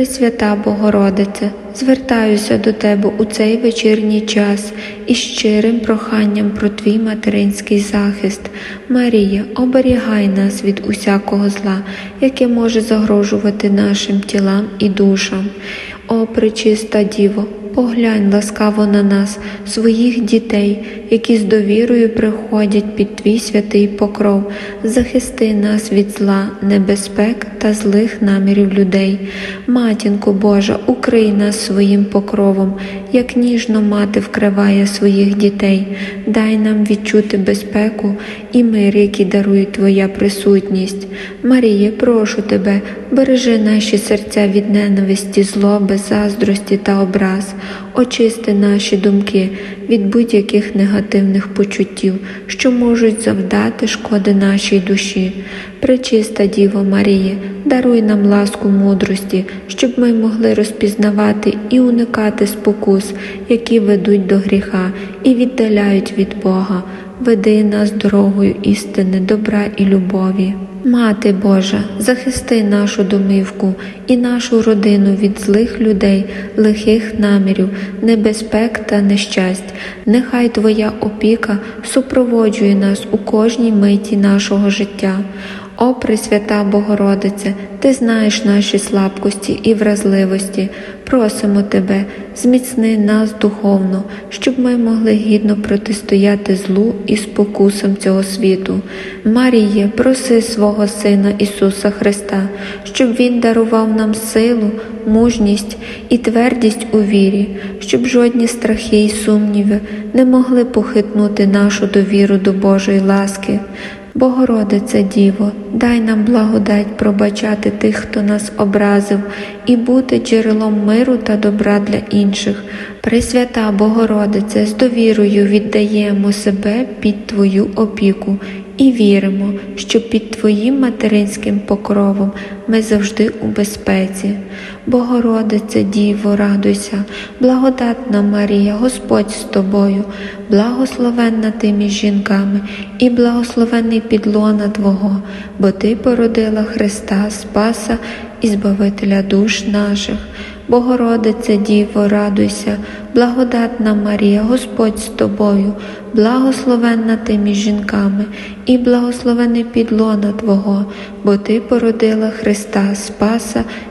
Пресвята Богородице, звертаюся до Тебе у цей вечірній час із щирим проханням про Твій материнський захист. Марія, оберігай нас від усякого зла, яке може загрожувати нашим тілам і душам. О, пречиста Діво, поглянь ласкаво на нас, своїх дітей, які з довірою приходять під Твій святий покров. Захисти нас від зла, небезпек та злих намірів людей. Матінко Божа, укрий нас своїм покровом, як ніжно мати вкриває своїх дітей. Дай нам відчути безпеку і мир, який дарує Твоя присутність. Маріє, прошу Тебе, бережи наші серця від ненависті, злоби, заздрості та образ. Очисти наші думки від будь-яких негативних почуттів, що можуть завдати шкоди нашій душі. Пречиста Діво Маріє, даруй нам ласку мудрості, щоб ми могли розпізнавати і уникати спокус, які ведуть до гріха і віддаляють від Бога. Веди нас дорогою істини, добра і любові. Мати Божа, захисти нашу домівку і нашу родину від злих людей, лихих намірів, небезпек та нещасть. Нехай Твоя опіка супроводжує нас у кожній миті нашого життя. О Пресвята Богородице, Ти знаєш наші слабкості і вразливості. Просимо Тебе, зміцни нас духовно, щоб ми могли гідно протистояти злу і спокусам цього світу. Маріє, проси свого Сина Ісуса Христа, щоб Він дарував нам силу, мужність і твердість у вірі, щоб жодні страхи і сумніви не могли похитнути нашу довіру до Божої ласки. Богородице Діво, дай нам благодать пробачати тих, хто нас образив, і бути джерелом миру та добра для інших. Пресвята Богородице, з довірою віддаємо себе під Твою опіку і віримо, що під Твоїм материнським покровом ми завжди у безпеці. Богородице Діво, радуйся, благодатна Марія, Господь з тобою, благословенна ти між жінками і благословений підлона Твого, бо Ти породила Христа, Спаса і Збавителя душ наших. Богородице Діво, радуйся, благодатна Марія, Господь з тобою, благословенна ти між жінками, і благословений підлона Твого, бо Ти породила Христа, Спаса